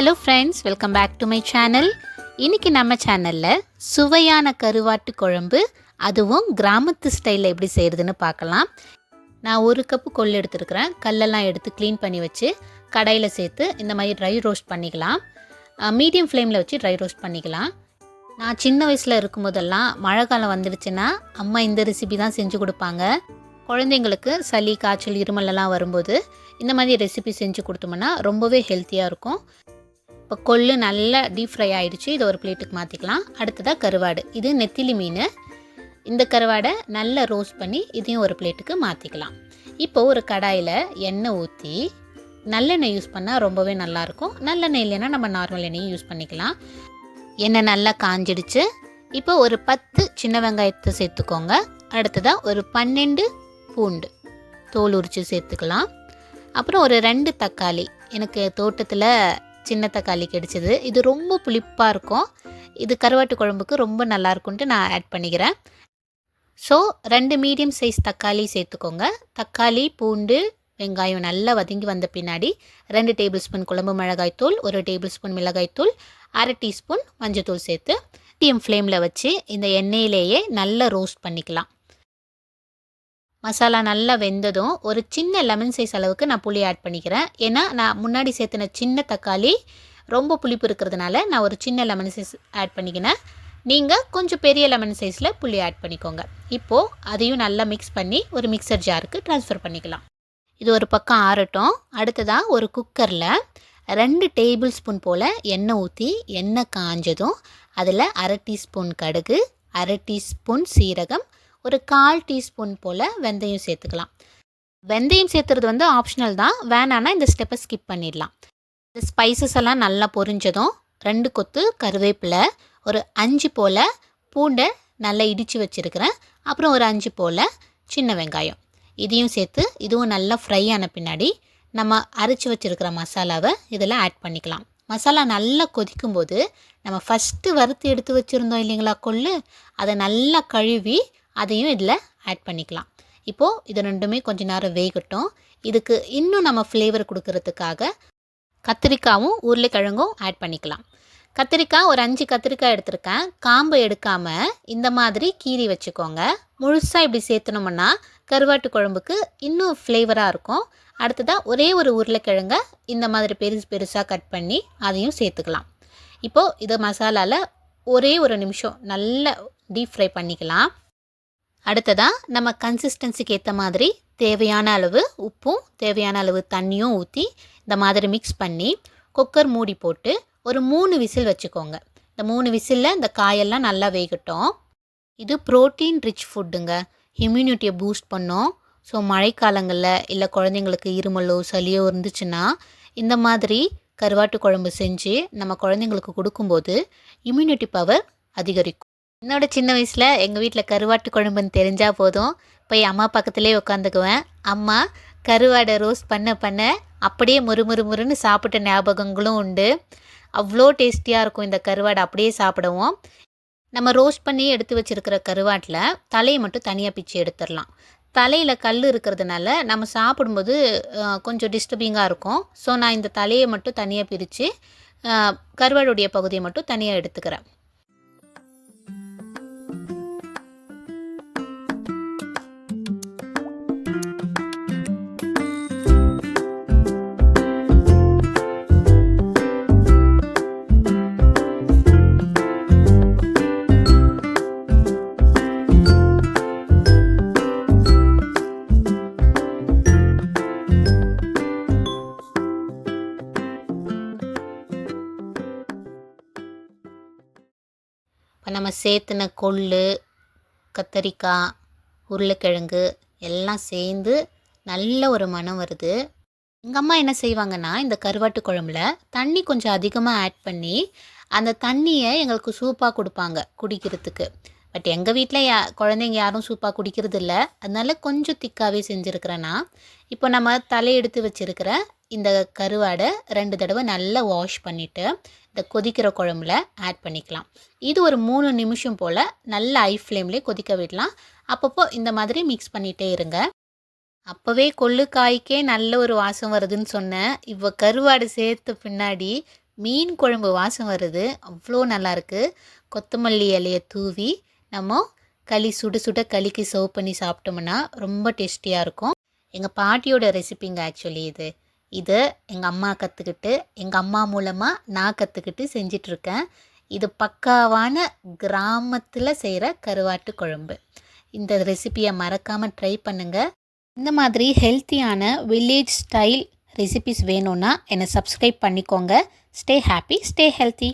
Hello friends welcome back to my channel இன்றைக்கி நம்ம சேனலில் சுவையான கருவாட்டு குழம்பு அதுவும் கிராமத்து ஸ்டைலில் எப்படி செய்கிறதுன்னு பார்க்கலாம். நான் ஒரு கப்பு கொள்ளு எடுத்துருக்கிறேன். கல்லெல்லாம் எடுத்து க்ளீன் பண்ணி வச்சு கடையில் சேர்த்து இந்த மாதிரி ட்ரை ரோஸ்ட் பண்ணிக்கலாம். மீடியம் ஃப்ளேமில் வச்சு ட்ரை ரோஸ்ட் பண்ணிக்கலாம். நான் சின்ன வயசில் இருக்கும்போதெல்லாம் மழை காலம் வந்துடுச்சுன்னா அம்மா இந்த ரெசிபி தான் செஞ்சு கொடுப்பாங்க. குழந்தைங்களுக்கு சளி காய்ச்சல் இருமலெல்லாம் வரும்போது இந்த மாதிரி ரெசிபி செஞ்சு கொடுத்தோம்னா ரொம்பவே ஹெல்த்தியாக இருக்கும். இப்போ கொள்ளு நல்லா டீப் ஃப்ரை ஆகிடுச்சு இதை ஒரு பிளேட்டுக்கு மாற்றிக்கலாம் அடுத்ததாக கருவாடு. இது நெத்திலி மீன். இந்த கருவாடை நல்லா ரோஸ்ட் பண்ணி இதையும் ஒரு பிளேட்டுக்கு மாற்றிக்கலாம் இப்போ ஒரு கடாயில் எண்ணெய் ஊற்றி நல்லெண்ணெய் யூஸ் பண்ணால் ரொம்பவே நல்லாயிருக்கும். நல்லெண்ணெய் இல்லைன்னா நம்ம நார்மல் எண்ணெயும் யூஸ் பண்ணிக்கலாம். எண்ணெய் நல்லா காஞ்சிடுச்சு. இப்போ ஒரு பத்து சின்ன வெங்காயத்தை சேர்த்துக்கோங்க. அடுத்ததாக ஒரு பன்னெண்டு பூண்டு தோல் உரித்து சேர்த்துக்கலாம். அப்புறம் ஒரு ரெண்டு தக்காளி. எனக்கு தோட்டத்தில் சின்ன தக்காளி கிடைச்சிது. இது ரொம்ப புளிப்பாக இருக்கும். இது கருவாட்டு குழம்புக்கு ரொம்ப நல்லாயிருக்குன்ட்டு நான் ஆட் பண்ணிக்கிறேன். ஸோ ரெண்டு மீடியம் சைஸ் தக்காளி சேர்த்துக்கோங்க. தக்காளி பூண்டு வெங்காயம் நல்லா வதங்கி வந்த பின்னாடி ரெண்டு டேபிள் ஸ்பூன் குழம்பு மிளகாய்த்தூள் ஒரு டேபிள் ஸ்பூன் மிளகாய்த்தூள் அரை டீஸ்பூன் மஞ்சத்தூள் சேர்த்து மீடியம் ஃப்ளேமில் வச்சு இந்த எண்ணெயிலேயே நல்லா ரோஸ்ட் பண்ணிக்கலாம். மசாலா நல்லா வெந்ததும் ஒரு சின்ன லெமன் சைஸ் அளவுக்கு நான் புளி ஆட் பண்ணிக்கிறேன். ஏன்னா நான் முன்னாடி சேர்த்துன சின்ன தக்காளி ரொம்ப புளிப்பு இருக்கிறதுனால நான் ஒரு சின்ன லெமன் சைஸ் ஆட் பண்ணிக்கினேன். நீங்கள் கொஞ்சம் பெரிய லெமன் சைஸில் புளி ஆட் பண்ணிக்கோங்க. இப்போது அதையும் நல்லா மிக்ஸ் பண்ணி ஒரு மிக்சர் ஜாருக்கு ட்ரான்ஸ்ஃபர் பண்ணிக்கலாம். இது ஒரு பக்கம் ஆறட்டும். அடுத்ததாக ஒரு குக்கரில் ரெண்டு டேபிள் ஸ்பூன் போல் எண்ணெய் ஊற்றி எண்ணெய் காஞ்சதும் அதில் அரை டீஸ்பூன் கடுகு அரை டீஸ்பூன் சீரகம் ஒரு கால் டீஸ்பூன் போல் வெந்தயம் சேர்த்துக்கலாம். வெந்தயம் சேர்த்துறது வந்து ஆப்ஷனல் தான். வேணான்னா இந்த ஸ்டெப்பை ஸ்கிப் பண்ணிடலாம். இந்த ஸ்பைசஸ் எல்லாம் நல்லா பொரிஞ்சதும் ரெண்டு கொத்து கருவேப்பிலை ஒரு அஞ்சு போல் பூண்டை நல்லா இடித்து வச்சுருக்கிறேன். அப்புறம் ஒரு அஞ்சு போல் சின்ன வெங்காயம். இதையும் சேர்த்து இதுவும் நல்லா ஃப்ரை ஆன பின்னாடி நம்ம அரைச்சி வச்சுருக்கிற மசாலாவை இதில் ஆட் பண்ணிக்கலாம். மசாலா நல்லா கொதிக்கும்போது நம்ம ஃபஸ்ட்டு வறுத்து எடுத்து வச்சுருந்தோம் இல்லைங்களா கொள்ளு? அதை நல்லா கழுவி அதையும் இதில் ஆட் பண்ணிக்கலாம். இப்போது இது ரெண்டுமே கொஞ்ச நேரம் வேகட்டும். இதுக்கு இன்னும் நம்ம ஃப்ளேவர் கொடுக்கறதுக்காக கத்திரிக்காவும் உருளைக்கிழங்கும் ஆட் பண்ணிக்கலாம். கத்திரிக்காய் ஒரு அஞ்சு கத்திரிக்காய் எடுத்திருக்கேன். காம்பை எடுக்காமல் இந்த மாதிரி கீரி வச்சுக்கோங்க. முழுசாக இப்படி சேர்த்துனோம்னா கருவாட்டு குழம்புக்கு இன்னும் ஃப்ளேவராக இருக்கும். அடுத்ததாக ஒரே ஒரு உருளைக்கிழங்க இந்த மாதிரி பெருசு பெருசாக கட் பண்ணி அதையும் சேர்த்துக்கலாம். இப்போது இதை மசாலாவில் ஒரே ஒரு நிமிஷம் நல்லா டீப் ஃப்ரை பண்ணிக்கலாம். அடுத்ததாக நம்ம கன்சிஸ்டன்சிக்கு ஏற்ற மாதிரி தேவையான அளவு உப்பும் தேவையான அளவு தண்ணியும் ஊற்றி இந்த மாதிரி மிக்ஸ் பண்ணி குக்கர் மூடி போட்டு ஒரு மூணு விசில் வச்சுக்கோங்க. இந்த மூணு விசிலில் இந்த காயெல்லாம் நல்லா வேகட்டும். இது ப்ரோட்டீன் ரிச் ஃபுட்டுங்க இம்யூனிட்டியை பூஸ்ட் பண்ணும். ஸோ மழைக்காலங்களில் இல்லை குழந்தைங்களுக்கு இருமலோ சளியோ இருந்துச்சுன்னா இந்த மாதிரி கருவாட்டு குழம்பு செஞ்சு நம்ம குழந்தைங்களுக்கு கொடுக்கும்போது இம்யூனிட்டி பவர் அதிகரிக்கும். என்னோட சின்ன வயசில் எங்கள் வீட்டில் கருவாட்டு குழம்புன்னு தெரிஞ்சால் போதும். போய் அம்மா பக்கத்துலேயே உட்காந்துக்குவேன் அம்மா கருவாடை ரோஸ்ட் பண்ண பண்ண அப்படியே முறு முறுன்னு சாப்பிட்ட ஞாபகங்களும் உண்டு. அவ்வளோ டேஸ்டியாக இருக்கும் இந்த கருவாடை அப்படியே சாப்பிடுவோம். நம்ம ரோஸ்ட் பண்ணி எடுத்து வச்சுருக்கிற கருவாட்டில் தலையை மட்டும் தனியாக பிச்சு எடுத்துடலாம். தலையில் கல் இருக்கிறதுனால நம்ம சாப்பிடும்போது கொஞ்சம் டிஸ்டர்பிங்காக இருக்கும். ஸோ நான் இந்த தலையை மட்டும் தனியாக பிரித்து கருவாடுடைய பகுதியை மட்டும் தனியாக எடுத்துக்கிறேன். நம்ம சேர்த்துன கொள்ளு கத்தரிக்காய் உருளைக்கிழங்கு எல்லாம் சேர்ந்து நல்ல ஒரு மனம் வருது. எங்கள் அம்மா என்ன செய்வாங்கன்னா இந்த கருவாட்டு குழம்புல தண்ணி கொஞ்சம் அதிகமாக ஆட் பண்ணி அந்த தண்ணியை எங்களுக்கு சூப்பாக கொடுப்பாங்க குடிக்கிறதுக்கு. பட் எங்கள் வீட்டில் யா குழந்தைங்க யாரும் சூப்பாக குடிக்கிறது இல்லை. அதனால கொஞ்சம் திக்காகவே செஞ்சுருக்கிறேன்னா இப்போ நம்ம தலையெடுத்து வச்சுருக்கிற இந்த கருவாடை ரெண்டு தடவை நல்லா வாஷ் பண்ணிவிட்டு கொதிக்கிற குழம்புல ஆட் பண்ணிக்கலாம். இது ஒரு மூணு நிமிஷம் போல் நல்ல ஐ ஃப்ளேம்லேயே கொதிக்க விடலாம். அப்பப்போ இந்த மாதிரி மிக்ஸ் பண்ணிகிட்டே இருங்க. அப்போவே கொள்ளுக்காய்க்கே நல்ல ஒரு வாசம் வருதுன்னு சொன்னேன் இப்போ கருவாடு சேர்த்த பின்னாடி மீன் குழம்பு வாசம் வருது. அவ்வளோ நல்லாயிருக்கு கொத்தமல்லி இலையை தூவி நம்ம களி சுட சுட களிக்கு சர்வ் பண்ணி சாப்பிட்டோம்னா ரொம்ப டேஸ்டியாக இருக்கும். எங்கள் பாட்டியோட ரெசிபிங்க ஆக்சுவலி இது. இது எங்கள் அம்மா கற்றுக்கிட்டு எங்கள் அம்மா மூலமாக நான் கற்றுக்கிட்டு செஞ்சிட்ருக்கேன். இது பக்காவான கிராமத்தில் செய்கிற கருவாட்டு குழம்பு. இந்த ரெசிபியை மறக்காமல் ட்ரை பண்ணுங்கள் இந்த மாதிரி ஹெல்த்தியான வில்லேஜ் ஸ்டைல் ரெசிபிஸ் வேணும்னா என்னை சப்ஸ்கிரைப் பண்ணிக்கோங்க. Stay happy stay healthy